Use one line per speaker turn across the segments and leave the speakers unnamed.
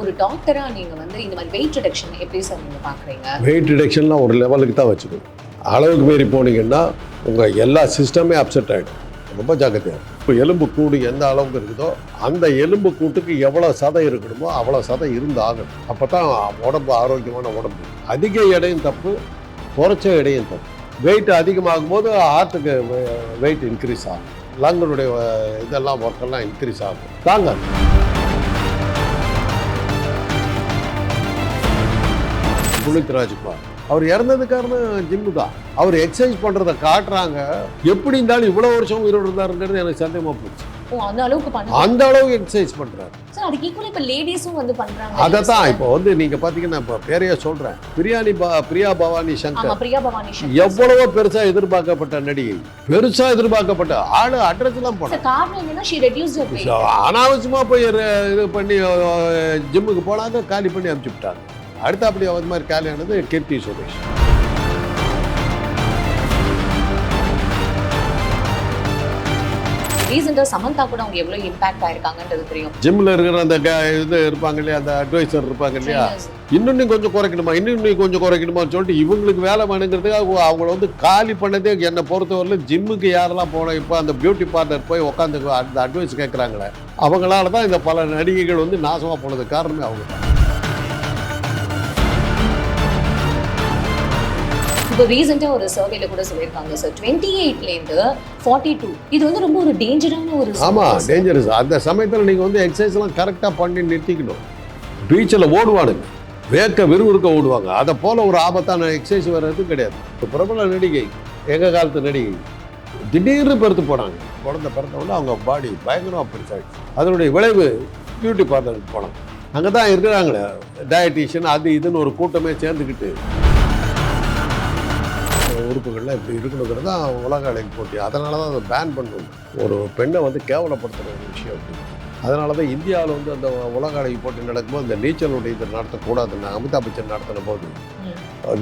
ஒரு டாக்டரா நீங்க வந்து இந்த மாதிரி வெயிட் ரிடக்ஷன் எப்படி சார் நீங்க பாக்குறீங்க?
வெயிட் ரிடக்ஷன்லாம் ஒரு லெவலுக்கு தான் வச்சுக்கணும். அளவுக்கு மீறி போனீங்கன்னா உங்கள் எல்லா சிஸ்டமே அப்செட் ஆகிடும் ரொம்ப ஜாக்கிரதையாக இப்போ எலும்பு கூடு எந்த அளவுக்கு இருக்குதோ அந்த எலும்பு கூட்டுக்கு எவ்வளோ சதை இருக்கணுமோ அவ்வளோ சதை இருந்து ஆகணும் அப்போ தான் உடம்பு ஆரோக்கியமான உடம்பு. அதிக எடையும் தப்பு குறைச்ச எடையும் தப்பு. வெயிட் அதிகமாகும் போது ஹார்ட்டுக்கு வெயிட் இன்க்ரீஸ் ஆகும் லங்களுடைய இதெல்லாம் ஒர்க்கெல்லாம் இன்க்ரீஸ் ஆகும். தாங்க. புனித் ராஜ்குமார். அவர் இறந்தது காரணம் ஜிம்மு தான். அவர் எக்ஸசைஸ் பண்ணுறத காட்டுறாங்க. எப்படி இருந்தாலும் இவ்வளோ வருஷம் உயிரோடு இருந்தாருங்கிறது எனக்கு சந்தேகமாக போச்சு.
அந்த அளவுக்கு
எக்ஸசைஸ் பண்ணுறாரு
பண்றாங்க
அதை தான் இப்போ வந்து நீங்கள் பார்த்தீங்கன்னா இப்போ பேரையே சொல்கிறேன் பிரியாணி பா பிரியா பவானி சங்கர். எவ்வளவோ பெருசா எதிர்பார்க்கப்பட்ட நடிகை. பெருசா எதிர்பார்க்கப்பட்ட ஆளு அட்ரஸ் எல்லாம் போன
சார் காரணம் என்னன்னா ஷீ ரெடியூஸ் யர் வெயிட்
அனாவசியமா போய் இது பண்ணி ஜிம்முக்கு போனாங்க காலி பண்ணி அனுப்பிச்சு விட்டாங்க. அடுத்த அப்படி அது மாதிரி காலி ஆனது கீர்த்தி சுரேஷ்.
ரீசெண்டா சமந்தா கூட அவங்க எவ்வளவு இம்பாக்ட் ஆயிருக்காங்கன்றது தெரியும்.
ஜிம்ல இருக்கிற அந்த இது இருப்பாங்க இல்லையா அந்த அட்வைசர் இருப்பாங்க இல்லையா. இன்னும் கொஞ்சம் குறைக்கணுமா இன்னும் கொஞ்சம் குறைக்கணுமான்னு சொல்லிட்டு இவங்களுக்கு வேலை வேணுங்கிறதுக்காக அவங்க- அவங்கள வந்து காலி பண்ணதே என்னை பொறுத்தவரையிலும் ஜிம்முக்கு யாரெல்லாம் போனோம் இப்போ அந்த பியூட்டி பார்லர் போய் உட்காந்து அந்த அட்வைஸ் கேட்குறாங்களே அவங்களால தான் இந்த பல நடிகைகள் வந்து நாசமாக போனது காரணமே அவங்க தான்
இப்போ ரீசெண்டா ஒரு சர்வேல கூட சொல்லியிருக்காங்க சார் டுவெண்ட்டி எயிட்ல இருந்து ஃபார்ட்டி டூ இது வந்து ரொம்ப ஒரு டேஞ்சரான ஒரு
ஆமாம். டேஞ்சரஸ் அந்த சமயத்தில் நீங்கள் வந்து எக்ஸசைஸ்லாம் கரெக்டாக பண்ணி நிறுத்திக்கணும். பீச்சில் ஓடுவானுங்க. வேர்க்க விறுவிறுக்க ஓடுவாங்க. அதை போல் ஒரு ஆபத்தான எக்ஸசைஸ் வர்றது கிடையாது. இப்போ பிரபல நடிகை எங்கள் காலத்து நடிகை திடீர்னு பெருத்து போனாங்க. குழந்தை பிறந்த உடனே அவங்க பாடி பயங்கரமாக பெருசாகிடுச்சு அதனுடைய விளைவு பியூட்டி பார்லருக்கு போனாங்க. அங்கே தான் இருக்கிறாங்களே டயட்டீஷியன் அது இதுன்னு ஒரு கூட்டமே சேர்ந்துக்கிட்டு உறுப்புகள்லாம் இப்படி இருக்கணுங்கிறது தான் உலக அழகு போட்டி. அதனால தான் அதை பேன் பண்ணுவோம் ஒரு பெண்ணை வந்து கேவலப்படுத்துகிற ஒரு விஷயம் அப்படி அதனால தான் இந்தியாவில் வந்து அந்த உலக அழகி போட்டி நடக்கும்போது இந்த நீச்சல் உடை இதை நடத்தக்கூடாதுன்னு அமிதாப் பச்சன் நடத்தின போது.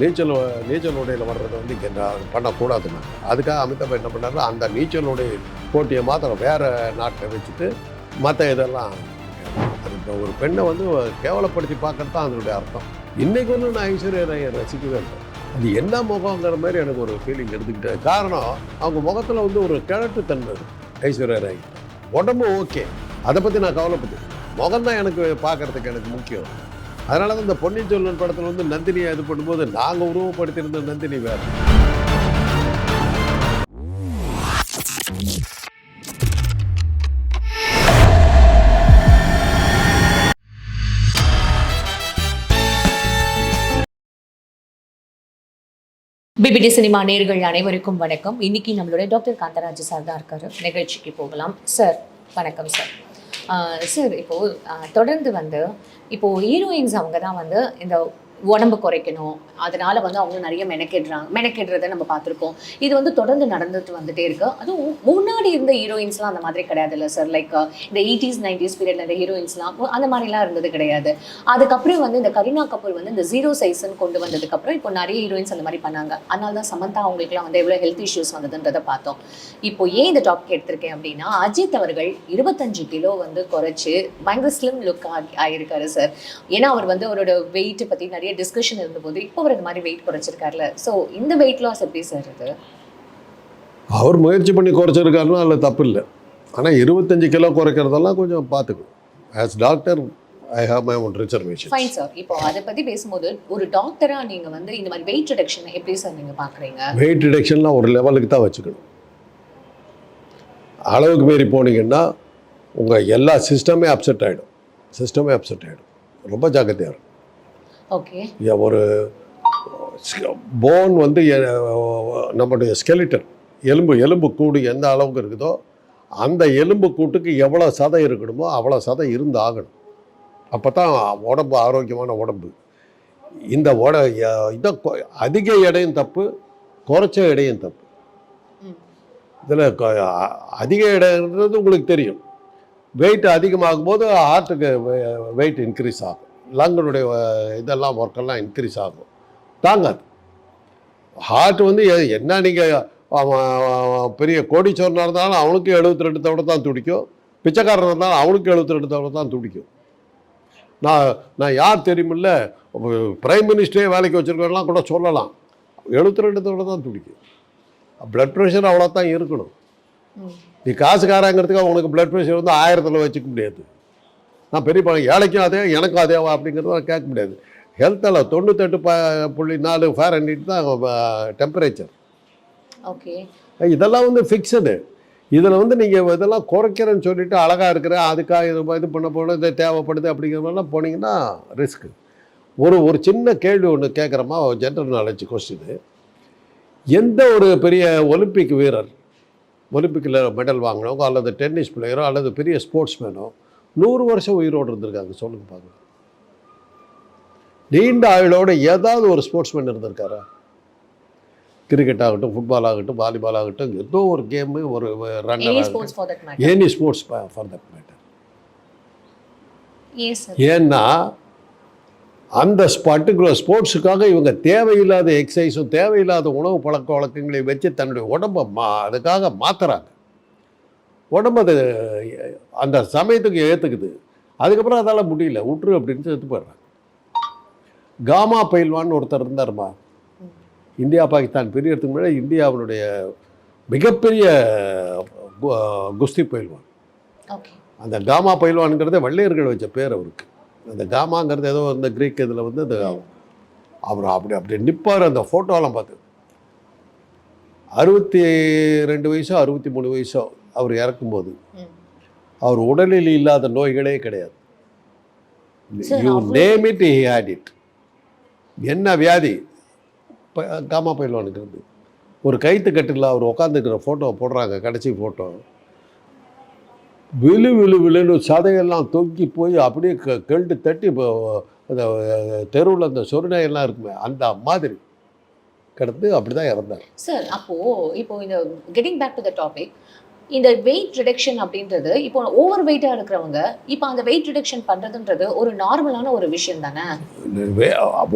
நீச்சல் நீச்சல் உடையில் வர்றதை வந்து இங்கே பண்ணக்கூடாதுன்னு. அதுக்காக அமிதாப் என்ன பண்ணாரு அந்த நீச்சல் உடை போட்டியை மாத்திரம் வேறு நாட்டை வச்சுட்டு மற்ற இதெல்லாம் ஒரு பெண்ணை வந்து கேவலப்படுத்தி பார்க்கறது தான் அதனுடைய அர்த்தம். இன்னைக்கு வந்து நான் ஐஸ்வர்யா ராயை ரசிக்கவே இல்லை. அது என்ன முகங்கிற மாதிரி எனக்கு ஒரு ஃபீலிங் எடுத்துக்கிட்டேன் காரணம் அவங்க முகத்தில் வந்து ஒரு கிழட்டுத்தன்மை இருக்கு. ஐஸ்வர்யா ராய் உடம்பு ஓகே அதை பற்றி நான் கவலைப்பட்டேன் முகம் தான் எனக்கு பார்க்கறதுக்கு எனக்கு முக்கியம். அதனால தான் இந்த பொன்னியின் செல்வன் படத்தில் வந்து நந்தினியை இது பண்ணும்போது நாங்கள் உருவப்படுத்தியிருந்த நந்தினி வேறு.
பிபிடி சினிமா நேர்கள் அனைவருக்கும் வணக்கம். இன்னைக்கு நம்மளுடைய டாக்டர் காந்தராஜ் சார் தான் இருக்காரு. நிகழ்ச்சிக்கு போகலாம். சார் வணக்கம் சார் சார் இப்போது தொடர்ந்து வந்து இப்போது ஹீரோயின்ஸ் அவங்க தான் வந்து இந்த உடம்பு குறைக்கணும். அதனால வந்து அவங்க நிறைய மெனக்கெடுறாங்க மெனக்கெடுறதை நம்ம பார்த்துருக்கோம். இது வந்து தொடர்ந்து நடந்துட்டு வந்துட்டே இருக்கு. அதுவும் முன்னாடி இருந்த ஹீரோயின்ஸ்லாம் அந்த மாதிரி கிடையாது இல்லை சார் லைக் இந்த எயிட்டிஸ் நைன்டிஸ் பீரியட்ல இந்த ஹீரோயின்ஸ்லாம் அந்த மாதிரிலாம் இருந்தது கிடையாது. அதுக்கப்புறம் வந்து இந்த கரீனா கபூர் வந்து இந்த ஜீரோ சைஸ்ன்னு கொண்டு வந்ததுக்கப்புறம் இப்போ நிறைய ஹீரோயின்ஸ் அந்த மாதிரி பண்ணாங்க. அதனால தான் சமந்தா அவங்களுக்குலாம் வந்து எவ்வளோ ஹெல்த் இஷ்யூஸ் வந்ததுன்றதை பார்த்தோம். இப்போ ஏன் இந்த டாபிக் எடுத்திருக்கேன் அப்படின்னா அஜித் அவர்கள் இருபத்தஞ்சு கிலோ வந்து குறைச்சு பயங்கர ஸ்லிம் லுக் ஆகி ஆயிருக்காரு சார் ஏன்னா அவர் வந்து அவரோட வெயிட்டை பற்றி நிறைய டிஸ்கஷன் இருந்தபோது இப்போ அவர் இந்த மாதிரி வெயிட் குறைச்சிருக்காருல. ஸோ இந்த வெயிட் லாஸ் எப்படி சார் இது?
அவர் முயற்சி பண்ணி குறைச்சிருக்காருன்னா அதில் தப்பு இல்லை. ஆனால் இருபத்தஞ்சு கிலோ குறைக்கிறதெல்லாம் கொஞ்சம் பார்த்துக்கும் as doctor I have my own reservation
fine sir இப்போ அதை பற்றி பேசும்போது ஒரு டாக்டரா நீங்க வந்து இந்த மாதிரி வெயிட் ரிடக்ஷன் எப்படி சார் நீங்க பாக்குறீங்க?
வெயிட் ரிடக்ஷன்லாம் ஒரு லெவலுக்கு தான் வச்சுக்கணும். அளவுக்கு மீறி போனீங்கன்னா உங்கள் எல்லா சிஸ்டமே அப்செட் ஆகிடும் சிஸ்டமே அப்செட் ஆகிடும் ரொம்ப ஜாக்கிரதையாக இருக்கும்
ஓகே.
ஒரு போன் வந்து நம்முடைய ஸ்கெலிட்டன் எலும்பு எலும்பு கூடு எந்த அளவுக்கு இருக்குதோ அந்த எலும்பு கூட்டுக்கு எவ்வளோ சதை இருக்கணுமோ அவ்வளோ சதை இருந்து ஆகணும் அப்போ தான் உடம்பு ஆரோக்கியமான உடம்பு. இந்த உட இதை அதிக எடையும் தப்பு குறைச்ச எடையும் தப்பு. இதில் அதிக எடைன்றது உங்களுக்கு தெரியும். வெயிட் அதிகமாகும் போது ஹார்ட்டுக்கு வெயிட் இன்க்ரீஸ் ஆகும். லங்களுடைய இதெல்லாம் ஒர்க்கெல்லாம் இன்க்ரீஸ் ஆகும். தாங்காது. ஹார்ட் வந்து என்ன நீங்கள் பெரிய கோடீஸ்வரனாக இருந்தாலும் அவனுக்கு எழுபத்தி ரெண்டு தவிர தான் துடிக்கும். பிச்சைக்காரனாக இருந்தாலும் அவனுக்கு எழுபத்தி ரெண்டு தவிர தான் துடிக்கும். நான் நான் யார் தெரியுமில்ல பிரைம் மினிஸ்டரே வேலைக்கு வச்சுருக்கலாம் கூட சொல்லலாம். எழுபத்தி ரெண்டு தான் துடிக்கும். ப்ளட் ப்ரெஷர் அவ்வளோ தான் இருக்கணும். நீ காசுக்காரங்கிறதுக்கு உனக்கு ப்ளட் ப்ரெஷர் வந்து ஆயிரத்தில் வச்சுக்க முடியாது. நான் பெரிய பணம் ஏழைக்கும் அதே எனக்கும் அதேவா அப்படிங்கிறத கேட்க முடியாது. ஹெல்த்தில் தொண்ணூத்தெட்டு ப புள்ளி நாலு ஃபேர் ஹண்ட்ரட் தான் டெம்பரேச்சர்
ஓகே.
இதெல்லாம் வந்து ஃபிக்ஸடு இதில் வந்து நீங்கள் இதெல்லாம் குறைக்கிறேன்னு சொல்லிட்டு அழகாக இருக்கிற அதுக்காக இது இது பண்ண போன இது தேவைப்படுது அப்படிங்கிற மாதிரிலாம் போனீங்கன்னா ரிஸ்க்கு ஒரு ஒரு சின்ன கேள்வி ஒன்று கேட்குறமா ஜென்ரல் நாலேஜ் கொஸ்டின் எந்த ஒரு பெரிய ஒலிம்பிக் வீரர் ஒலிம்பிக்கில் மெடல் வாங்கினவங்க அல்லது டென்னிஸ் பிளேயரோ அல்லது பெரிய ஸ்போர்ட்ஸ்மேனோ நூறு வருஷம் உயிரோடு இருந்திருக்காங்க. சொல்லுங்க பார்க்கலாம் நீண்ட ஆயுளோட ஏதாவது ஒரு ஸ்போர்ட்ஸ்மேன் இருந்திருக்காரா? கிரிக்கெட் ஆகட்டும் ஃபுட்பால் ஆகட்டும் வாலிபால் ஆகட்டும் ஏதோ ஒரு கேமு ஒரு runner
any sports for that matter
ஏன்னா அந்த பர்டிகுலர் ஸ்போர்ட்ஸுக்காக இவங்க தேவையில்லாத எக்ஸசைஸும் தேவையில்லாத உணவு பழக்க வழக்கங்களை வச்சு தன்னுடைய உடம்பை மா அதுக்காக மாற்றுறாங்க உடம்பு அது அந்த சமயத்துக்கு ஏற்றுக்குது அதுக்கப்புறம் அதால் முடியல. விட்டுரு அப்படின்னு செத்து போயிடுறாங்க. காமா பயில்வான்னு ஒருத்தர் இருந்தாருமா? இந்தியா பாகிஸ்தான். பிரியறதுக்கு முன்னாடி இந்தியாவினுடைய மிகப்பெரிய குஸ்தி பயில்வான் அந்த காமா பயில்வான்ங்கிறதே வெள்ளையர்கள் வச்ச பேர் அவருக்கு. அந்த காமாங்கிறது ஏதோ இந்த கிரீக் இதில் வந்து அந்த அவர் அப்படி அப்படி நிற்பார் அந்த ஃபோட்டோலாம் பார்த்து. அறுபத்தி ரெண்டு வயசோ அறுபத்தி மூணு வயசோ. அவர் இறக்கும்போது. அவர் உடலில் இல்லாத நோய்களே கிடையாது. You name it he had it என்ன வியாதி? காமா பயில்வானுக்கு இருந்து. ஒரு கைத்து கட்டில் அவர் உட்காந்துக்கிற ஃபோட்டோ போடுறாங்க கடைசி ஃபோட்டோ விழு விழு விழுன்னு சதையெல்லாம் தொங்கி போய் அப்படியே க கெல்ட்டு தட்டி அந்த தெருவில் அந்த சொருணையெல்லாம் இருக்குமே அந்த மாதிரி கிடந்து அப்படி தான் இறந்தார்.
சார் அப்போ இப்போ இந்த getting back to the topic இந்த வெயிட் ரிடக்ஷன் அப்படின்றது இப்போ ஓவர் வெயிட்டா இருக்கிறவங்க இப்போ அந்த வெயிட் ரிடக்ஷன் பண்றதுன்றது ஒரு நார்மலான ஒரு விஷயம் தானே?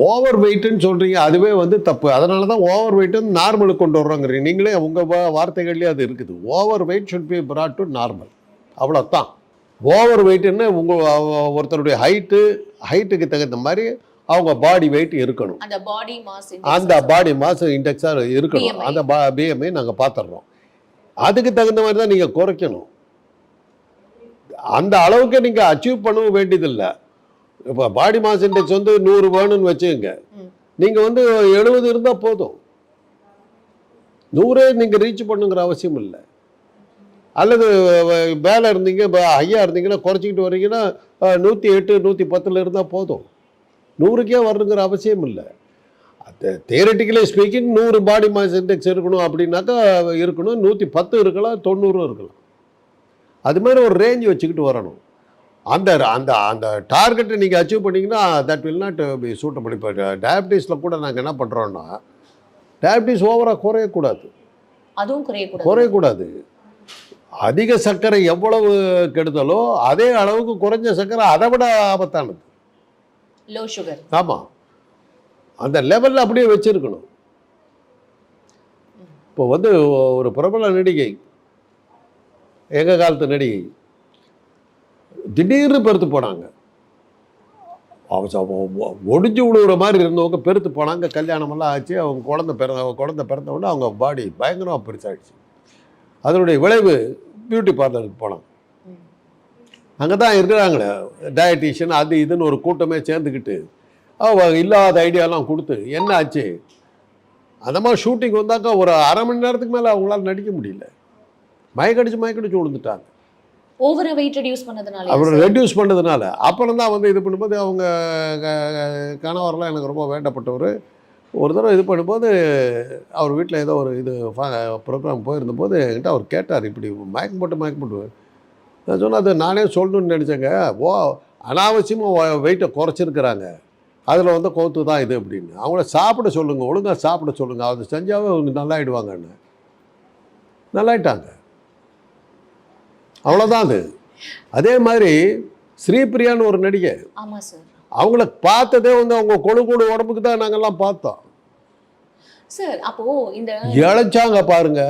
ஓவர் வெயிட்டுன்னு சொல்கிறீங்க அதுவே வந்து தப்பு. அதனால தான் ஓவர் வெயிட்டு நார்மலுக்கு கொண்டு வர்றோங்கிறீங்க. நீங்களே உங்கள் வார்த்தைகள்லேயே அது இருக்குது. Over weight should be brought to normal அவ்வளோதான் ஓவர் வெயிட்டுன்னு உங்கள் ஒருத்தருடைய ஹைட்டு ஹைட்டுக்கு தகுந்த மாதிரி அவங்க பாடி வெயிட் இருக்கணும்.
அந்த பாடி மாஸ்
அந்த பாடி மாஸ் இண்டெக்ஸாக இருக்கணும். அந்த பா பிஎம்ஐ நாங்கள் பார்த்துட்றோம் அதுக்கு தகுந்த மாதிரி தான் நீங்கள் குறைக்கணும். அந்த அளவுக்கு நீங்கள் அச்சீவ் பண்ணவும் வேண்டியதில்லை. இப்போ பாடி மாஸ் இண்டெக்ஸ் வந்து நூறு வேணும்னு வச்சுக்கோங்க. நீங்கள் வந்து எழுபது இருந்தால் போதும். நூறே நீங்கள் ரீச் பண்ணுங்கிற அவசியம் இல்லை. அல்லது மேலே இருந்தீங்க இப்போ ஹையாக இருந்தீங்கன்னா குறைச்சிக்கிட்டு வர்றீங்கன்னா நூற்றி எட்டு நூற்றி பத்தில் இருந்தால் போதும். நூறுக்கே வரணுங்கிற அவசியம் இல்லை. தியரட்டிக்கலி ஸ்பீக்கிங் நூறு பாடி மாஸ் இண்டெக்ஸ் இருக்கணும் அப்படின்னாக்கா இருக்கணும். நூற்றி பத்து இருக்கலாம் தொண்ணூறும் இருக்கலாம். அது மாதிரி ஒரு ரேஞ்ச் வச்சுக்கிட்டு வரணும். அந்த அந்த அந்த டார்கெட்டை நீங்கள் அச்சீவ் பண்ணிங்கன்னா that will not be suitable இப்போ டயபிட்டிஸில் கூட நாங்கள் என்ன பண்ணுறோன்னா டயபிட்டிஸ் ஓவராக குறையக்கூடாது.
அதுவும் குறையக்கூடாது.
குறையக்கூடாது. அதிக சர்க்கரை எவ்வளவு கெடுதலோ அதே அளவுக்கு குறைஞ்ச சர்க்கரை அதை விட ஆபத்தானது.
லோ சுகர்
ஆமாம் அந்த லெவலில் அப்படியே வச்சிருக்கணும். இப்போ வந்து ஒரு பிரபல நடிகை எங்கள் காலத்து நடிகை திடீர்னு பெருத்து போனாங்க. ஒடிஞ்சு விழுவுற மாதிரி இருந்தவங்க பெருத்து போனாங்க. கல்யாணமெல்லாம் ஆச்சு. அவங்க குழந்தை பிறந்த குழந்தை பிறந்த உடனே அவங்க பாடி பயங்கரமாக பெருசாகிடுச்சு அதனுடைய விளைவு பியூட்டி பார்லருக்கு போனாங்க. அங்கே தான் இருக்கிறாங்களே டயட்டீஷியன் அது இதுன்னு ஒரு கூட்டமே சேர்ந்துக்கிட்டு இல்லாத ஐடியாலாம் கொடுத்து என்ன ஆச்சு அந்த மாதிரி ஷூட்டிங் வந்தாக்கா ஒரு அரை மணி நேரத்துக்கு மேலே அவங்களால நடிக்க முடியல. மயக்கடிச்சு மயக்கடிச்சு விழுந்துட்டாங்க.
ஓவரா வெயிட் ரெடியூஸ் பண்ணதுனால
அப்புறம் ரெடியூஸ் பண்ணதுனால. அப்புறம் தான் வந்து இது பண்ணும்போது அவங்க கணவர்லாம் எனக்கு ரொம்ப வேண்டப்பட்டவர். ஒரு தடவை இது பண்ணும்போது அவர் வீட்டில் ஏதோ ஒரு இது ப்ரோக்ராம் போயிருந்தபோது என்கிட்ட அவர் கேட்டார் இப்படி மயக்கம் போட்டு மயக்கம் போட்டு நான் சொன்னேன் அது நானே சொல்லணும்னு நினச்சேங்க. ஓ அனாவசியமாக வெயிட்டை குறைச்சிருக்கிறாங்க. அதில் வந்து கோத்து தான் இது அப்படின்னு. அவங்கள சாப்பிட சொல்லுங்கள் ஒழுங்காக சாப்பிட சொல்லுங்கள் அது செஞ்சாவே அவங்க நல்லாயிடுவாங்கன்னு. நல்லாயிட்டாங்க. அவ்வளோதான் அது. அதே மாதிரி ஸ்ரீபிரியான்னு ஒரு நடிகை. அவங்கள பார்த்ததே வந்து அவங்க கொழு கொழு உடம்புக்கு தான் நாங்கெல்லாம் பார்த்தோம்.
சார் அப்போ இந்த
இழைச்சாங்க பாருங்க.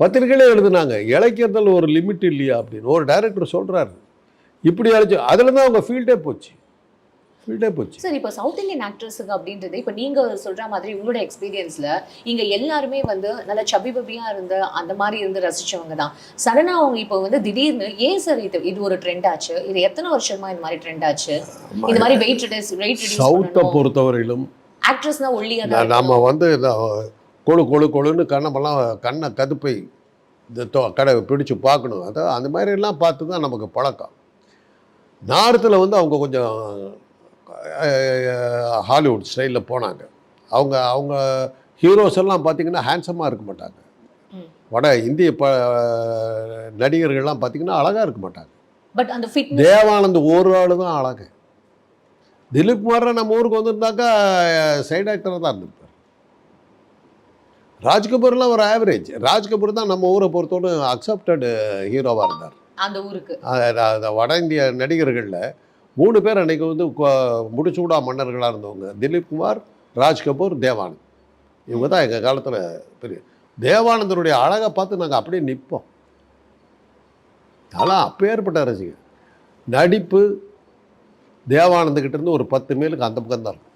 பத்திரிக்கையிலே எழுதுனாங்க இழைக்கிறதுல ஒரு லிமிட் இல்லையா? அப்படின்னு. ஒரு டைரக்டர் சொல்கிறாரு இப்படி இழைச்சி அதில் தான் அவங்க ஃபீல்டே போச்சு. ஃபீல்டே போச்சு.
சார் இப்போ சவுத் இந்தியன் ஆக்ட்ரஸுக்கு அப்படின்றது இப்போ நீங்க சொல்ற மாதிரி உங்களோட எக்ஸ்பீரியன்ஸ்ல இங்க எல்லாருமே வந்து நல்ல சபி பபியா இருந்த அந்த மாதிரி இருந்து ரசிச்சவங்க தான். சடனா அவங்க இப்போ வந்து திடீர்னு ஏன் சார் இது இது ஒரு ட்ரெண்ட் ஆச்சு. இது எத்தனை வருஷமா இந்த மாதிரி ட்ரெண்ட் ஆச்சு? இந்த மாதிரி வெயிட் ரெடியூஸ் வெயிட்
சவுத்தை பொறுத்தவரையிலும்
ஆக்ட்ரஸ் தான் ஒல்லியா
நா-
தான்
நாம வந்து இந்த கொழு கொழு கொழுன்னு கண்ணமெல்லாம் கண்ணை கதுப்பை இந்த தொ- கடை பிடிச்சு பார்க்கணும். அதான் அந்த மாதிரி எல்லாம் பார்த்து தான் நமக்கு பழக்கம். நார்த்தில் வந்து அவங்க கொஞ்சம் ஹாலிவுட் ஸ்டைலில் போனாங்க. அவங்க அவங்க ஹீரோஸ் எல்லாம் பார்த்தீங்கன்னா ஹேண்ட்ஸமாக இருக்க மாட்டாங்க. வட இந்திய ப நடிகர்கள்லாம் பார்த்தீங்கன்னா அழகாக இருக்க மாட்டாங்க.
பட் அந்த
தேவானந்த் ஒரு ஆள் தான் அழகு. திலீப் குமார் நம்ம ஊருக்கு வந்திருந்தாக்கா சைடு ஆக்டராக தான் இருந்திருப்பார். ராஜ்கபூர்லாம் ஒரு ஆவரேஜ் ராஜ்கபூர் தான் நம்ம ஊரை பொறுத்தவரை அக்செப்டட் ஹீரோவாக இருந்தார்.
அந்த ஊருக்கு.
வட இந்திய நடிகர்களில் மூணு பேர் அன்னைக்கு வந்து முடிச்சூடா மன்னர்களாக இருந்தவங்க. திலீப் குமார் ராஜ் கபூர் தேவானந்த். இவங்க தான் எங்கள் காலத்தில் பெரிய தேவானந்தருடைய அழகை பார்த்து நாங்கள் அப்படியே நிற்போம் அதெல்லாம் அப்பேற்பட்ட ரசிகர். நடிப்பு தேவானந்துக்கிட்ட இருந்து ஒரு பத்து மைலுக்கு அந்த பக்கம் தான் இருக்கும்.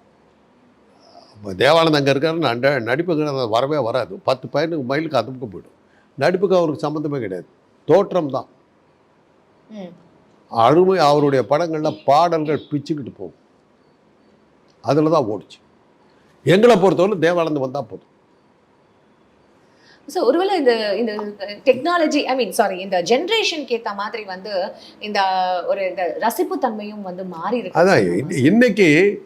இப்போ தேவானந்த் அங்கே இருக்காரு நட நடிப்புக்கு வரவே வராது. பத்து பதினஞ்சு மைலுக்கு அந்த பக்கம் போயிடும். நடிப்புக்கு அவருக்கு சம்மந்தமே கிடையாது. தோற்றம் தான். அருமை அவருடைய படங்களில் பாடல்கள் பிச்சுக்கிட்டு போகும். அதில் தான் ஓடிச்சு. எங்களை பொறுத்தவரை தேவானந்த் வந்தால் போதும்.
ஸோ ஒருவேளை இந்த இந்த டெக்னாலஜி ஐ மீன் சாரி இந்த ஜென்ரேஷனுக்கு ஏற்ற மாதிரி வந்து இந்த ஒரு இந்த ரசிப்பு தன்மையும் வந்து மாறி இருக்கு.
அதான் இன்ன- இன்னைக்கு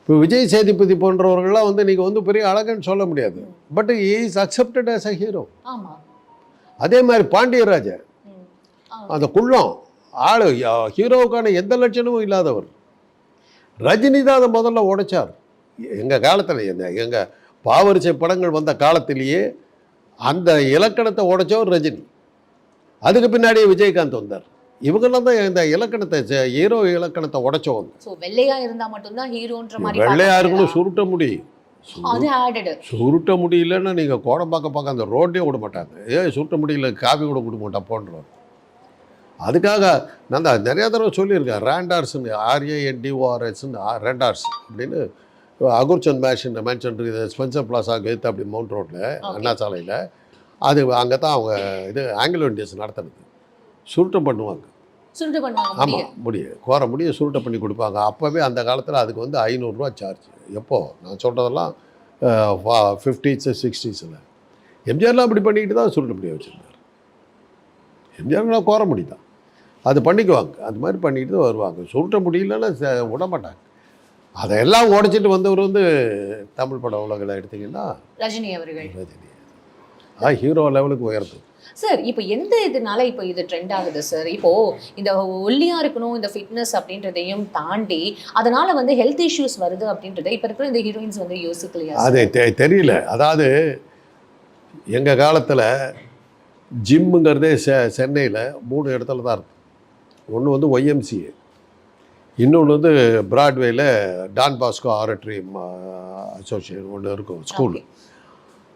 இப்போ விஜய் சேதுபதி போன்றவர்கள்லாம் வந்து நீங்கள் வந்து பெரிய அழகுன்னு சொல்ல முடியாது. But is accepted as a hero
ஆமா.
அதே மாதிரி.
ஆ.
அந்த குள்ளம். ஆளு ஹீரோவுக்கான எந்த லட்சணமும் இல்லாதவர். ரஜினி தான் அதை முதல்ல உடைச்சார். எங்கள் காலத்தில் எங்க எங்கள் பாவரிசை படங்கள் வந்த காலத்திலேயே அந்த இலக்கணத்தை உடைச்சவர் ரஜினி. அதுக்கு பின்னாடியே விஜயகாந்த் வந்தார். இவங்கெல்லாம் தான் இந்த இலக்கணத்தை ஹீரோ இலக்கணத்தை உடைச்சவங்க.
ஸோ வெள்ளையா இருந்தா மட்டும்தான் ஹீரோன்ற மாதிரி
வெள்ளையா
பார்க்க
இருக்கணும்? சுருட்ட முடி.
அது ஆடடு
சுருட்ட முடியலன்னா நீங்கள் கோடம்பாக்க பார்க்க அந்த ரோட்டே விட மாட்டாங்க. ஏன் சுருட்ட முடியல காஃபி கூட கொடுக்க மாட்டா போன்றவர். அதுக்காக நான் தான் நிறையா தடவை சொல்லியிருக்கேன் ரேண்டார்ஸ்னு ஆர்ஏஎன்டிஓஆர்எஸ்ன்னு ரேண்டார்ஸ் அப்படின்னு அகுர்சந்த் மேஷன் மென்ஷன் இருக்குது ஸ்பென்சர் பிளாஸாக்கு எடுத்து அப்படி மவுண்ட் ரோட்டில் அண்ணா சாலையில் அது அங்கே தான் அவங்க இது ஆங்கிலோ இண்டியன்ஸ் நடத்துனது. சுருட்டம் பண்ணுவாங்க. ஆமாம் முடிய கோர முடிய சுருட்டை பண்ணி கொடுப்பாங்க. அப்போவே அந்த காலத்தில் அதுக்கு வந்து ஐநூறுரூவா சார்ஜ் எப்போ? நான் சொல்கிறதெல்லாம் ஃபிஃப்டிஸ் சிக்ஸ்டீஸில் எம்ஜிஆர்லாம் அப்படி பண்ணிக்கிட்டு தான் சுருட்டு முடிய வச்சுருந்தார். எம்ஜிஆர்லாம் கோர முடி தான் அது பண்ணிக்குவாங்க. அது மாதிரி பண்ணிக்கிட்டு தான் வருவாங்க. சுருட்ட முடியலன்னா ச- விட மாட்டாங்க. அதையெல்லாம் உடைச்சிட்டு வந்தவர் வந்து தமிழ் பட உலகில் எடுத்திங்கன்னா
ரஜினி அவர்கள்.
ரஜினி ஆ ஹீரோ லெவலுக்கு உயர்ந்து
சார் இப்போ எந்த இதனால இப்போ இது ட்ரெண்ட் ஆகுது சார்? இப்போ இந்த ஒல்லியா இருக்கணும் இந்த ஃபிட்னஸ் அப்படின்றதையும் தாண்டி அதனால வந்து ஹெல்த் இஷ்யூஸ் வருது அப்படின்றத இப்போ இருக்கிற இந்த ஹீரோயின்ஸ் வந்து யோசிக்கலையா?
அது தெரியல. அதாவது எங்கள் காலத்தில் ஜிம்முங்கிறதே செ சென்னையில் மூணு இடத்துல தான் இருக்கும் ஒன்று வந்து ஒய்எம்சிஏ இன்னொன்று வந்து பிராட்வேயில் டான் பாஸ்கோ ஆரட்ரி அசோசியேஷன் ஒன்று இருக்கும் ஸ்கூலு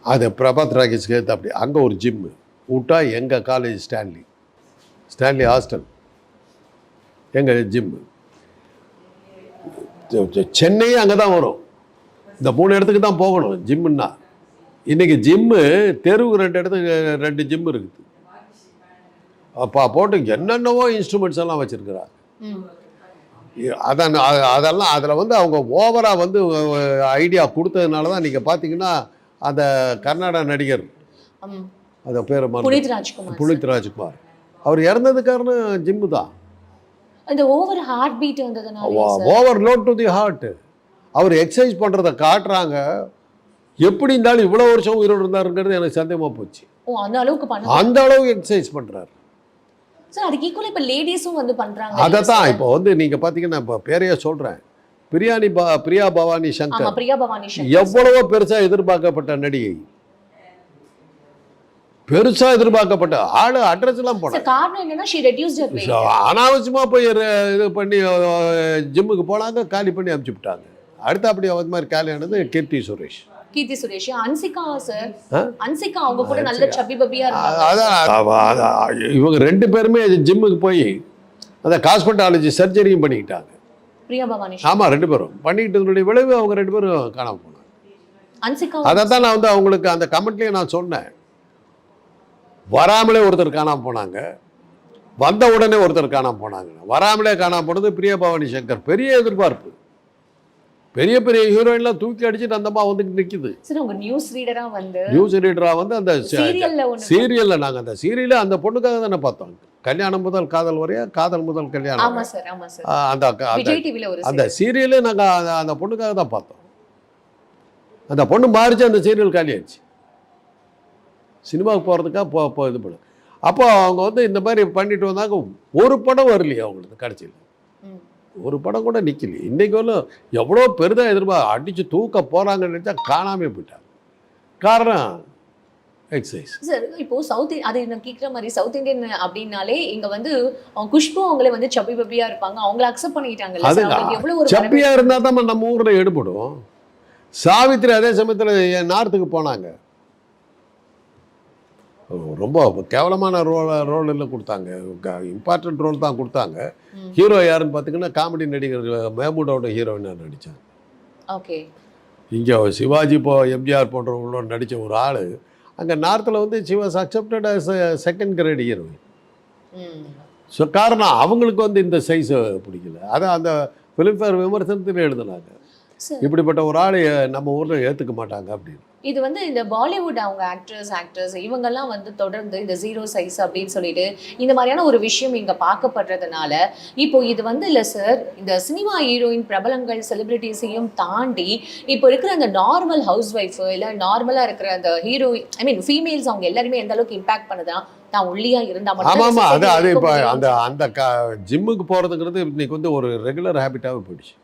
அது பிரபாத் ராகேஷ்க்கு ஏற்ற அப்படி அங்கே ஒரு ஜிம்மு விட்டா எங்கள் காலேஜ் ஸ்டான்லி ஸ்டான்லி ஹாஸ்டல் எங்கள் ஜிம்மு சென்னையே அங்கே தான் வரும். இந்த மூணு இடத்துக்கு தான் போகணும் ஜிம்முன்னா இன்றைக்கி ஜிம்மு தெருவுக்கு ரெண்டு இடத்துக்கு ரெண்டு ஜிம் இருக்குது. அப்போ போட்டு என்னென்னவோ இன்ஸ்ட்ருமெண்ட்ஸ் எல்லாம் வச்சுருக்குறாங்க
ம்.
அதான் அதெல்லாம் அதில் வந்து அவங்க ஓவராக வந்து ஐடியா கொடுத்ததுனால தான் நீங்கள் பார்த்தீங்கன்னா அந்த கர்நாடக நடிகர். அந்த பேர்
புனித் ராஜ்குமார்.
புனித் ராஜ்குமார். அவர் இறந்தது காரணம் ஜிம்மு தான்
இந்த ஓவர் ஹார்ட் பீட் வந்ததுனால
over load to the heart our exercise பண்ணுறத காட்டுறாங்க. எப்படி இருந்தாலும் இவ்வளோ வருஷம் உயிரோடு இருந்தாருங்கிறது எனக்கு சந்தேகமாக போச்சு.
அந்த
அந்த அளவுக்கு எக்ஸசைஸ் பண்ணுறாரு
சார் அதுக்கு ஈக்குவலா இப்போ லேடிஸும் வந்து பண்றாங்க.
அதை தான் இப்போ வந்து நீங்கள் பார்த்தீங்கன்னா இப்போ பேரையே சொல்கிறேன் பிரியாணி பா பிரியா பவானி சங்கர்.
பிரியா பவானி சங்கர்.
எவ்வளவோ பெருசாக எதிர்பார்க்கப்பட்ட நடிகை. பெருசாக எதிர்பார்க்கப்பட்ட ஆள் அட்ரஸ்லாம்
சார் காரணம் என்னன்னா ஷி ரெடியூஸ்ட் ஹர்
So, அனாவசியமா போய் இது பண்ணி ஜிம்முக்கு போனாங்க காலி பண்ணி அனுப்பிச்சு விட்டாங்க. அடுத்து அப்படி அது மாதிரி காலியானது கீர்த்தி சுரேஷ்.
கீர்த்தி சுரேஷ் அன்சிகா சார்? அன்சிகா அவங்க கூட நல்ல சப்பி பப்பியா
அதான் இவங்க ரெண்டு பேருமே ஜிம்முக்கு போய் அந்த காஸ்மெட்டாலஜி சர்ஜரியும் பண்ணிக்கிட்டாங்க.
பிரியா பவானி
ஆமாம் ரெண்டு பேரும். பண்ணிக்கிட்டதுனுடைய விளைவு அவங்க ரெண்டு பேரும் காணாம போனாங்க.
அன்சிகா
அதை தான் நான் வந்து அவங்களுக்கு அந்த கமெண்ட்லேயே நான் சொன்னேன். வராமலே ஒருத்தர் காணாம போனாங்க. வந்த உடனே ஒருத்தர் காணாம போனாங்க. வராமலே காணாம போனது பிரியா பவானி சங்கர். பெரிய எதிர்பார்ப்பு. பெரிய பெரிய ஹீரோயின்லாம் தூக்கி அடிச்சுட்டு அந்தம்மா வந்து நிற்கிது
நியூஸ் ரீடரா வந்து
நியூஸ் ரீடரா வந்து அந்த
சீரியல்ல
நாங்கள் அந்த சீரியலே அந்த பொண்ணுக்காக தானே பார்த்தோம். கல்யாணம் முதல் காதல் வரையா காதல் முதல் கல்யாணம் அந்த அந்த அந்த. சீரியலே நாங்கள் அந்த அந்த பொண்ணுக்காக தான் பார்த்தோம். அந்த பொண்ணு மாறிச்சு அந்த சீரியல் காலியாச்சு சினிமாவுக்கு போகிறதுக்காக போ போ இது பண்ணு. அப்போ அவங்க வந்து இந்த மாதிரி பண்ணிட்டு வந்தாங்க. ஒரு படம் வரலையே அவங்களுக்கு கடைசியில். ஒரு படம் கூட நிற்கல இன்றைக்கு வரலும் எவ்வளோ பெரிதாக எதிர்பா அடித்து தூக்க போகிறாங்கன்னு நினச்சா காணாமே போயிட்டாங்க. காரணம் எக்ஸசைஸ்
சார் இப்போ சவுத் அது நான் கேட்குற மாதிரி சவுத் இந்தியன் அப்படின்னாலே இங்க வந்து அவங்க குஷ்பு அவங்களே வந்து சப்பி பப்பியா இருப்பாங்க. அவங்கள அக்செப்ட்
அது
அவங்களுக்கு எவ்வளவு ஒரு
சப்பியாக இருந்தால் தான் நம்ம ஊரில் எடுபடும் சாவித்திரி அதே சமயத்தில் நார்த்துக்கு போனாங்க. ரொம்ப கேவலமான ரோல் ரோலில் கொடுத்தாங்க. இம்பார்ட்டன்ட் ரோல் தான் கொடுத்தாங்க. ஹீரோ யாருன்னு பார்த்தீங்கன்னா காமெடி நடிகர் மேமூடோட ஹீரோயினாக நடித்தாங்க
ஓகே.
இங்கே சிவாஜி இப்போ எம்ஜிஆர் போன்றவங்களோட நடித்த ஒரு ஆள். அங்கே நார்த்தில் வந்து she was accepted as second grade heroine so காரணம் அவங்களுக்கு வந்து இந்த சைஸை பிடிக்கல. அதை அந்த ஃபிலிம்ஃபேர் விமர்சனத்தில் எழுதினாங்க. இப்படிப்பட்ட ஒரு ஆளை நம்ம ஊரில் ஏற்றுக்க மாட்டாங்க அப்படின்னு.
இது வந்து இந்த பாலிவுட் அவங்க ஆக்டர்ஸ் ஆக்டர்ஸ் இவங்கெல்லாம் வந்து தொடர்ந்து இந்த ஜீரோ சைஸ் அப்படின்னு சொல்லிட்டு இந்த மாதிரியான ஒரு விஷயம் இங்க பார்க்கப்படுறதுனால இப்போ இது வந்து இல்ல சார் இந்த சினிமா ஹீரோயின் பிரபலங்கள் செலிபிரிட்டிஸையும் தாண்டி இப்போ இருக்கிற அந்த நார்மல் ஹவுஸ் ஒய்ஃப் இல்ல நார்மலா இருக்கிற அந்த ஹீரோ ஐ மீன் ஃபீமேல்ஸ் அவங்க எல்லாருமே எந்த அளவுக்கு இம்பாக்ட் பண்ணுதா தான் ஒல்லியா இருந்தா
ஆமாம்
மட்டும்
ஆமாம் அது அது இப்போ
இருக்க
அந்த அந்த ஜிம்முக்கு போகிறதுங்கிறது இன்னைக்கு வந்து ஒரு ரெகுலர் ஹேபிட்டாகவே போயிடுச்சு.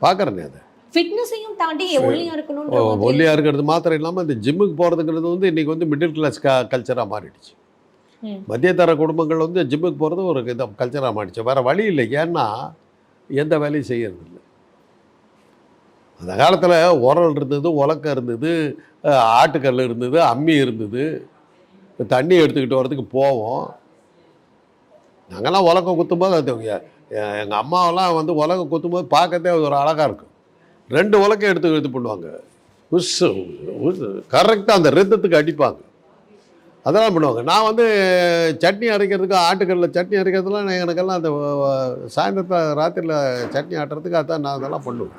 பார்க்குறேனே அதை.
ஃபிட்னஸையும் தாண்டி ஒல்லியா இருக்கணும்ன்ற மாதிரி
ஒல்லியாக இருக்கிறது மாத்திரம் இல்லாமல் இந்த ஜிம்முக்கு போகிறதுங்கிறது வந்து இன்னைக்கு வந்து மிடில் கிளாஸ் க கல்ச்சராக மாறிடுச்சு. மத்தியதர குடும்பங்கள் வந்து ஜிம்முக்கு போகிறது ஒரு இதை கல்ச்சராக மாறிடுச்சு. வேறு வழி இல்லை. ஏன்னா எந்த வேலையும் செய்யறது இல்லை அந்த காலத்தில் உரல் இருந்தது உலக்கம் இருந்தது ஆட்டுக்கல் இருந்தது அம்மி இருந்தது. தண்ணி எடுத்துக்கிட்டு வரதுக்கு போவோம். நாங்கள்லாம் உலக்கம் குத்தும்போது அது எங்கள் அம்மாவெல்லாம் வந்து உலகம் குத்தும்போது பார்க்கறதே ஒரு அழகாக இருக்கும். ரெண்டு உலக்கம் எடுத்து இது பண்ணுவாங்க உஸ் கரெக்டாக அந்த ரத்தத்துக்கு அடிப்பாங்க. அதெல்லாம் பண்ணுவாங்க. நான் வந்து சட்னி அரைக்கிறதுக்கு ஆட்டுக்கல்ல சட்னி அரைக்கிறதுலாம் எனக்கெல்லாம் அந்த சாயந்தரத்தில் ராத்திரியில் சட்னி ஆட்டுறதுக்கு அதான் நான் அதெல்லாம் பண்ணுவேன்.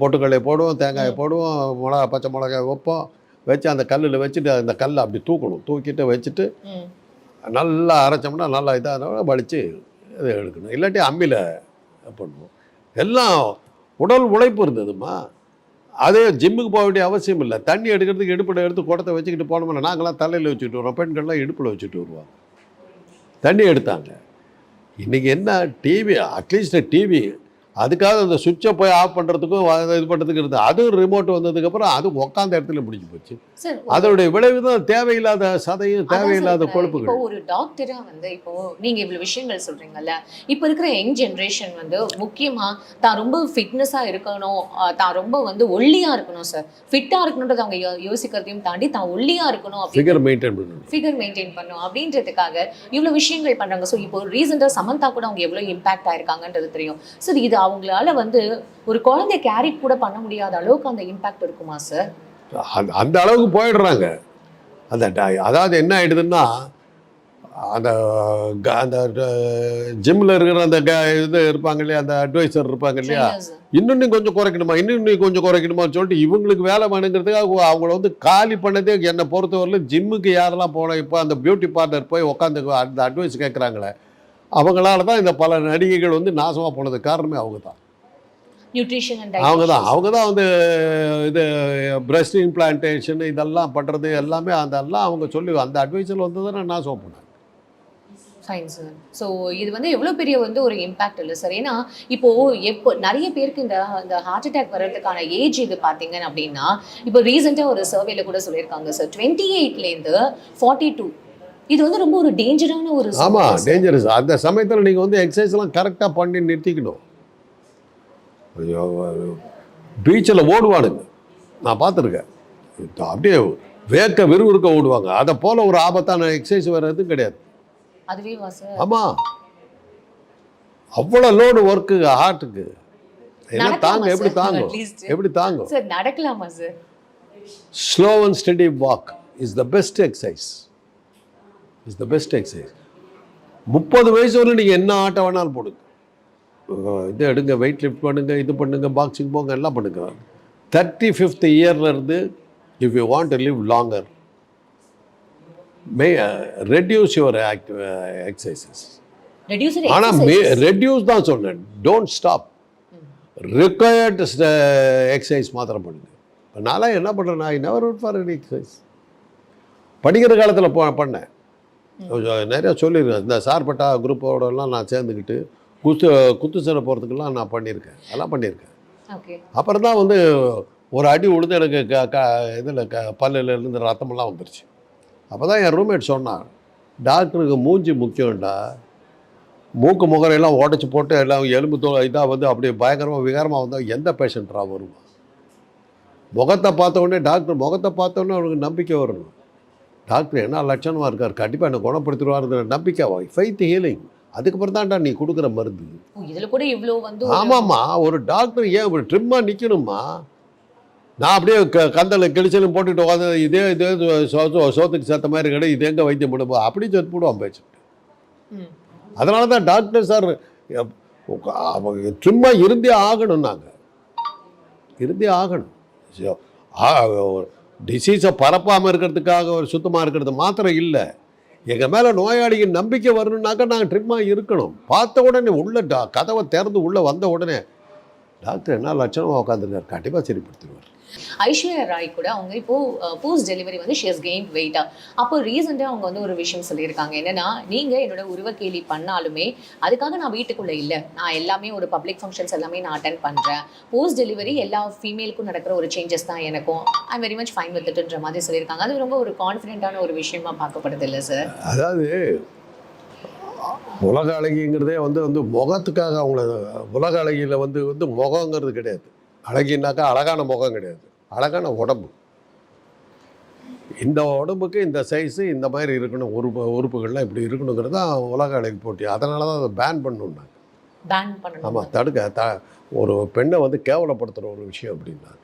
பொட்டுக்கல்லையை போடுவோம் தேங்காயை போடுவோம் மிளகா பச்சை மிளகாய் வைப்போம். வச்சு அந்த கல்லில் வச்சுட்டு அந்த கல்லை அப்படி தூக்கணும். தூக்கிட்டு வச்சுட்டு. நல்லா அரைச்சோம்னா நல்லா இதாக வலித்து இதை எடுக்கணும். இல்லாட்டி அம்மியில் பண்ணுவோம். எல்லாம் உடல் உழைப்பு இருந்ததுமா அதே ஜிம்முக்கு போக வேண்டிய அவசியம் இல்லை. தண்ணி எடுக்கிறதுக்கு இடுப்பில் எடுத்து குடத்தை வச்சுக்கிட்டு போனோம்னா நாங்களாம் தலையில் வச்சுட்டு வரோம் பெண்கள்லாம் இடுப்பில் வச்சுட்டு வருவாங்க. தண்ணி எடுத்தாங்க. இன்றைக்கி என்ன டிவி அட்லீஸ்ட் டிவி அதுக்காக அந்த சுவிட்சை போய் ஆஃப் பண்ணுறதுக்கும் இது பண்ணுறதுக்கு இருந்தது. அதுவும் ரிமோட் வந்ததுக்கப்புறம் அது உட்காந்த இடத்துல முடிஞ்சு போச்சு. அதனுடைய விளைவு தான் தேவையில்லாத சதையும் தேவையில்லாத
சொல்றேன். இப்போ ஒரு டாக்டரா வந்து இப்போ நீங்க இவ்வளவு விஷயங்கள் சொல்றீங்கல்ல இப்போ இருக்கிற யங் ஜெனரேஷன் வந்து முக்கியமா தான் ரொம்ப ஃபிட்னஸா இருக்கணும் தான் ரொம்ப வந்து ஒல்லியா இருக்கணும் சார். ஃபிட்டா இருக்கணுன்றத அவங்க யோசிக்கிறதையும் தாண்டி தான் ஒல்லியா இருக்கணும்
ஃபிகர் மெயின்டைன் பண்ணணும்.
ஃபிகர் மெயின்டைன் பண்ணும் அப்படின்றதுக்காக இவ்வளவு விஷயங்கள் பண்றாங்க. ஸோ இப்போ ரீசெண்டாக சமந்தா கூட அவங்க எவ்வளவு இம்பாக்ட் ஆயிருக்காங்கன்றது தெரியும். சார் இது அவங்களால வந்து ஒரு குழந்தைய கேரி கூட பண்ண முடியாத அளவுக்கு அந்த இம்பாக்ட் இருக்குமா சார்
அந்த அளவுக்கு போயிடுறாங்க அந்த அதாவது என்ன ஆயிடுதுன்னா அந்த அந்த ஜிம்மில் இருக்கிற அந்த இது இருப்பாங்க இல்லையா அந்த அட்வைசர் இருப்பாங்க இல்லையா. இன்னும் நீ கொஞ்சம் குறைக்கணுமா இன்னும் நீ கொஞ்சம் குறைக்கணுமான்னு சொல்லிட்டு இவங்களுக்கு வேலை வேணுங்கிறதுக்காக அவங்க- அவங்கள வந்து காலி பண்ணதே என்னை பொறுத்தவரையிலும் ஜிம்முக்கு யாரெல்லாம் போனோம் இப்போ அந்த பியூட்டி பார்லர் போய் உட்காந்து அந்த அட்வைஸ் கேட்குறாங்களே அவங்களால தான் இந்த பல நடிகைகள் வந்து நாசமாக போனது காரணமே அவங்க தான் அவங்க தான் அவங்க தான் வந்து இது பிரஸ்ட் இம்ப்ளான்டேஷன் இதெல்லாம் பண்ணுறது எல்லாமே அதெல்லாம் அவங்க சொல்லி அந்த அட்வைஸில் வந்து தான் நான் போனேன்
ஃபைன் சார் ஸோ இது வந்து எவ்வளோ பெரிய வந்து ஒரு இம்பாக்ட் இல்லை சார் ஏன்னா இப்போ எப்போ நிறைய பேருக்கு இந்த இந்த ஹார்ட் அட்டாக் வர்றதுக்கான ஏஜ் இது பார்த்தீங்க அப்படின்னா இப்போ ரீசெண்டாக ஒரு சர்வேல கூட சொல்லியிருக்காங்க சார் டுவெண்ட்டி எயிட்லேருந்து ஃபார்ட்டி டூ இது வந்து ரொம்ப ஒரு டேஞ்சரான ஒரு
ஆமாம். டேஞ்சரஸ் அந்த சமயத்தில் நீங்கள் வந்து எக்ஸசைஸ்லாம் கரெக்டாக பண்ணி நிறுத்திக்கணும். பீச்சில் ஓடுவானுங்க. நான் பார்த்துருக்கேன். அப்படியே வேக்க விறுவிறுக்க ஓடுவாங்க. அதை போல் ஒரு ஆபத்தான எக்ஸசைஸ் வேறு எதுவும் கிடையாது. ஆமாம் அவ்வளோ லோடு ஒர்க்கு ஹார்ட்டுக்கு என்ன தாங்க எப்படி? தாங்கும். எப்படி தாங்கும்?
நடக்கலாமா sir
slow and steady walk is the best exercise is the best exercise முப்பது வயசு வரை நீங்கள் என்ன ஆட்டம் வேணாலும் போடுங்க. இது எடுங்க வெயிட் லிஃப்ட் பண்ணுங்க இது பண்ணுங்க பாக்ஸிங் போங்க எல்லாம் பண்ணுங்க. Thirty fifth இயர்லேருந்து if you want to live longer may reduce your active exercises ஆனால் மே ரெடியூஸ் தான் சொன்னேன். டோன்ட் ஸ்டாப் ரிக்வயர்ட் எக்ஸசைஸ் மாத்திரம் பண்ணுங்க. இப்போ நான்லாம் என்ன பண்ணுறேன் I never work for any exercise படிக்கிற காலத்தில் போ பண்ணேன். நிறையா சொல்லியிருக்கேன். இந்த சார்பட்டா குரூப்போடலாம் நான் சேர்ந்துக்கிட்டு குத்து குத்து சண்டை போகிறதுக்கெல்லாம் நான் பண்ணியிருக்கேன். அதெல்லாம் பண்ணியிருக்கேன். அப்புறம் தான் வந்து ஒரு அடி உழுந்து எனக்கு க க இதில் க பல்லுல இருந்து ரத்தமெல்லாம் வந்துருச்சு. அப்போ தான் என் ரூம்மேட் சொன்னான் டாக்டருக்கு மூஞ்சி முக்கியம்டா. மூக்கு முகரையெல்லாம் உடச்சி போட்டு எல்லாம் எலும்பு தோ இதாக வந்து அப்படியே பயங்கரமாக விகாரமாக வந்தால் எந்த பேஷண்ட்ரா வருமா? முகத்தை பார்த்த உடனே டாக்டர் முகத்தை பார்த்த உடனே அவனுக்கு நம்பிக்கை வரணும். டாக்டர் என்ன லட்சணமாக இருக்கார் கண்டிப்பாக என்னை குணப்படுத்திடுவாருங்கிற நம்பிக்கை ஃபைத் ஹீலிங் அதுக்கப்புறம் தான்டா நீ கொடுக்குற மருந்து.
இதுல கூட இவ்ளோ வந்து ஒரு-
ஆமாம்மா ஒரு டாக்டர் ஏன் இப்படி ட்ரிம்மாக நிற்கணுமா நான் அப்படியே க கந்தல் கிழிச்சலும் போட்டுட்டு உட்காந்து இதே இதே சோ சோத்துக்கு சேர்த்த மாதிரி கிடையாது இது எங்கே வைத்தியம் பண்ணுவோம் அப்படி சொல்லி போடுவான் பேச்சு. அதனால தான் டாக்டர் சார் அவங்க ட்ரிம்மாக இருந்தே ஆகணும் நாங்கள் இருந்தே ஆகணும். டிசீஸை பரப்பாமல் இருக்கிறதுக்காக ஒரு சுத்தமாக இருக்கிறது மாத்திரம் இல்லை. எங்கள் மேலே நோயாளியின் நம்பிக்கை வரணுன்னாக்கா நாங்கள் ட்ரிம்மாக இருக்கணும். பார்த்த உடனே உள்ள கதவை திறந்து உள்ளே வந்த உடனே டாக்டர் என்ன லட்சணமாக உட்காந்துருக்கார் கண்டிப்பாக சரிப்படுத்திடுவார்.
ஐஸ்வர்யா ராய் கூட அவங்க இப்போ போஸ்ட் டெலிவரி வந்து ஷியஸ் கெயின் வெயிட்டா அப்போ ரீசெண்டாக அவங்க வந்து ஒரு விஷயம் சொல்லியிருக்காங்க. என்னன்னா நீங்க என்னோட உருவக்கேலி பண்ணாலுமே அதுக்காக நான் வீட்டுக்குள்ள இல்லை. நான் எல்லாமே ஒரு பப்ளிக் ஃபங்க்ஷன்ஸ் எல்லாமே நான் அட்டன் பண்றேன். போஸ்ட் டெலிவரி எல்லா ஃபீமேலுக்கும் நடக்கிற ஒரு சேஞ்சஸ் தான் எனக்கும். ஐ வெரி மச் ஃபைன் வித்துட்டுன்ற மாதிரி சொல்லியிருக்காங்க. அது ரொம்ப ஒரு கான்ஃபிடென்ட்டான ஒரு விஷயமா பார்க்கப்படுது இல்லை சார்
அதாவது உலக அழகிங்கிறதே வந்து வந்து முகத்துக்காக அவங்கள உலக அழகியில் வந்து வந்து முகங்கிறது கிடையாது. அழகினாக்கா அழகான முகம் கிடையாது. அழகான உடம்பு. இந்த உடம்புக்கு இந்த சைஸு இந்த மாதிரி இருக்கணும். உறுப்பு உறுப்புகள்லாம் இப்படி இருக்கணுங்கிறது தான் உலக அழகி போட்டி. அதனால தான் அதை பேன் பண்ணணுன்னாங்க
பேன் பண்ணணும்.
ஆமாம் தடுக்க த ஒரு பெண்ணை வந்து கேவலப்படுத்துகிற ஒரு விஷயம் அப்படின்னாங்க.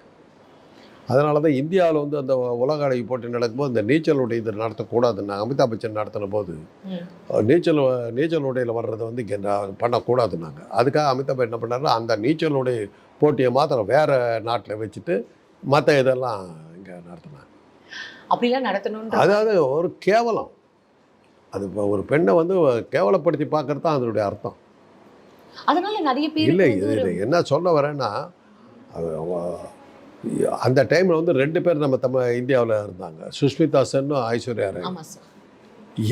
அதனால தான் இந்தியாவில் வந்து அந்த உலக அழகி போட்டி நடக்கும்போது இந்த நீச்சலுடைய இது நடத்தக்கூடாதுன்னாங்க அமிதாப் பச்சன் நடத்தின போது. நீச்சல் நீச்சல் உடையில் வர்றதை வந்து பண்ணக்கூடாதுன்னாங்க. அதுக்காக அமிதாப் என்ன பண்ணாரு அந்த நீச்சல் உடை போட்டியை மாத்திரம் வேறு நாட்டில் வச்சுட்டு மற்ற இதெல்லாம் இங்கே நடத்தினாங்க
அப்படிலாம் நடத்தணுன்ற
அதாவது ஒரு கேவலம். அது இப்போ ஒரு பெண்ணை வந்து கேவலப்படுத்தி பார்க்கறது தான் அதனுடைய அர்த்தம்.
அதனால நிறைய பேர்
இல்லை இது என்ன சொல்ல வரேன்னா அந்த டைமில் வந்து ரெண்டு பேர் நம்ம நம்ம இந்தியாவில் இருந்தாங்க. சுஷ்மிதா சென்னும் ஐஸ்வர்யா ராய்.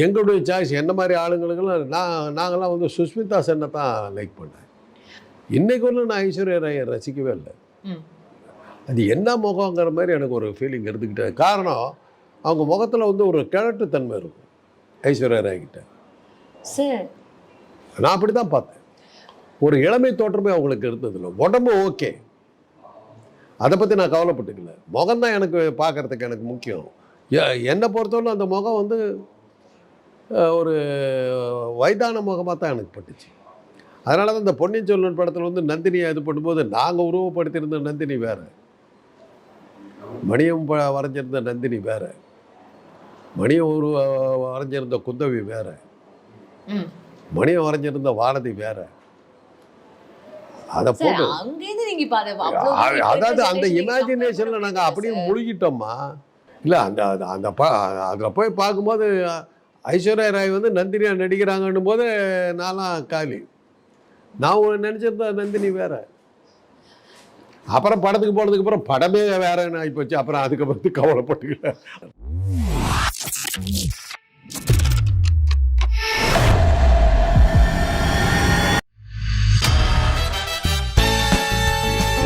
எங்களுடைய சாய்ஸ் என்ன மாதிரி ஆளுங்களுக்கெல்லாம் நான் நாங்களாம் வந்து சுஷ்மிதா சென்னை தான் லைக் பண்ணேன். இன்னைக்கு வரலும் நான் ஐஸ்வர்யா ராயை ரசிக்கவே இல்லை. அது என்ன முகங்கிற மாதிரி எனக்கு ஒரு ஃபீலிங் இருந்துக்கிட்டே காரணம் அவங்க முகத்தில் வந்து ஒரு கிழட்டுத்தன்மை இருக்கும் ஐஸ்வர்யா ராய் கிட்ட
சார்.
நான் அப்படி தான் பார்த்தேன். ஒரு இளமை தோற்றமே அவங்களுக்கு இருந்ததில்ல. உடம்பு ஓகே அதை பற்றி நான் கவலைப்பட்டுக்கல. முகம் தான் எனக்கு பார்க்கறதுக்கு எனக்கு முக்கியம். என்னை பொறுத்தவரை அந்த முகம் வந்து ஒரு வயதான முகமாக தான் எனக்கு பட்டுச்சு. அதனால தான் இந்த பொன்னியின் செல்வன் படத்தில் வந்து நந்தினியை இது பண்ணும்போது நாங்கள் உருவப்படுத்தியிருந்த நந்தினி வேறு. மணியம் வரைஞ்சிருந்த நந்தினி வேறு. மணியம் உருவ வரைஞ்சிருந்த குந்தவி வேறு. மணியம் வரைஞ்சிருந்த வானதி வேற. அதை போட்டு அதாவது அந்த இமேஜினேஷனில் நாங்கள் அப்படியே முழுகிட்டோம்மா இல்லை அந்த அந்த- ப அதில் போய் பார்க்கும்போது ஐஸ்வர்யா ராய் வந்து நந்தினியா நடிக்கிறாங்கன்னும் போது நான்லாம் காலி. நான் ஒரு நினச்சிருந்த நந்தினி வேற. அப்புறம் படத்துக்கு போனதுக்கு அப்புறம் படமே வேற ஆகி போச்சு அப்புறம் அதுக்கப்புறம் கவலைப்பட்டுக்கல